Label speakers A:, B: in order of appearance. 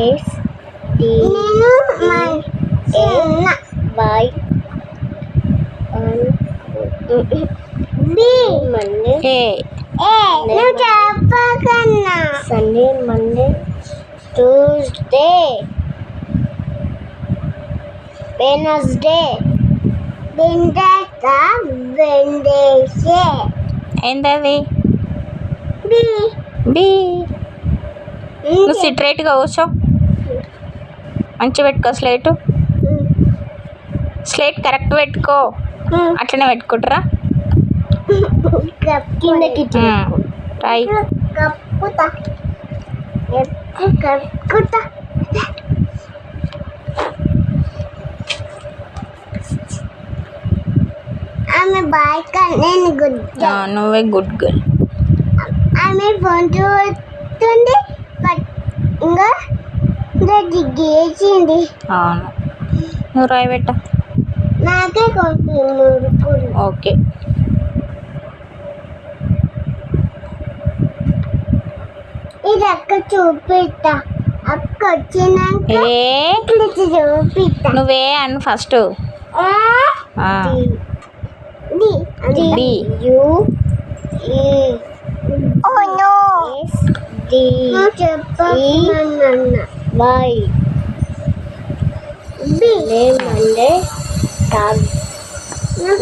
A: Yes D Y Monday చెప్పకన్నా Sunday Monday Tuesday Wednesday వెండక వెండేసే
B: ఏంటది
A: బి
B: బి నువ్వు సిట్రేట్గా కూర్చో. మంచి పెట్టుకో స్లేటు. స్లేట్ కరెక్ట్ పెట్టుకో. అట్లనే పెట్టుకుంటారా? రాయి.
A: ఆమె బైక్ నేను
B: ఆ, నువ్వే గుడ్ గర్ల్.
A: ఆమె ఫోన్ చూస్తుంది. దిగేసింది
B: అవును. నువ్వు రాయి పెట్ట.
A: నాకే
B: ఓకే.
A: ఇది అక్క చూపిస్తా. అక్క వచ్చినాక
B: ఏ?
A: చూపిస్తా.
B: నువ్వే అని first.
A: A? D D
B: D.
A: You